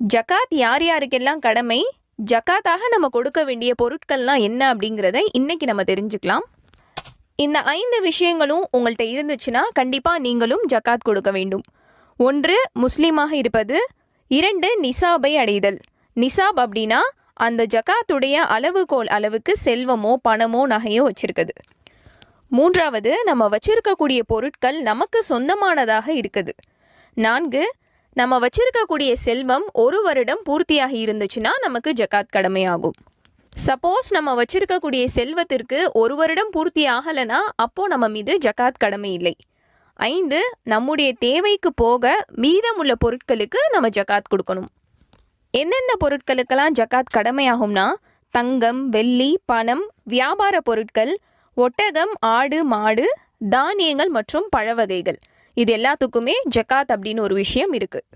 ஜகாத் யார் யாருக்கெல்லாம் கடமை? ஜகாத்தாக நம்ம கொடுக்க வேண்டிய பொருட்கள்லாம் என்ன அப்படிங்கிறத இன்னைக்கு நம்ம தெரிஞ்சுக்கலாம். இந்த ஐந்து விஷயங்களும் உங்கள்கிட்ட இருந்துச்சுன்னா கண்டிப்பாக நீங்களும் ஜகாத் கொடுக்க வேண்டும். ஒன்று முஸ்லீமாக இருப்பது. இரண்டு நிசாபை அடைதல். நிசாப் அப்படின்னா அந்த ஜகாத்துடைய அளவுகோல் அளவுக்கு செல்வமோ பணமோ நகையோ வச்சிருக்குது. மூன்றாவது நம்ம வச்சிருக்கக்கூடிய பொருட்கள் நமக்கு சொந்தமானதாக இருக்குது. நான்கு நம்ம வச்சிருக்கக்கூடிய செல்வம் ஒரு வருடம் பூர்த்தியாகி இருந்துச்சுன்னா நமக்கு ஜகாத் கடமையாகும். சப்போஸ் நம்ம வச்சிருக்கக்கூடிய செல்வத்திற்கு ஒரு வருடம் பூர்த்தி ஆகலைன்னா அப்போது நம்ம மீது ஜகாத் கடமை இல்லை. ஐந்து நம்முடைய தேவைக்கு போக மீதமுள்ள பொருட்களுக்கு நம்ம ஜகாத் கொடுக்கணும். எந்தெந்த பொருட்களுக்கெல்லாம் ஜக்காத் கடமையாகும்னா தங்கம் வெள்ளி பணம் வியாபார பொருட்கள் ஒட்டகம் ஆடு மாடு தானியங்கள் மற்றும் பழ வகைகள். இது எல்லாத்துக்குமே ஜக்காத் அப்படின்னு ஒரு விஷயம் இருக்குது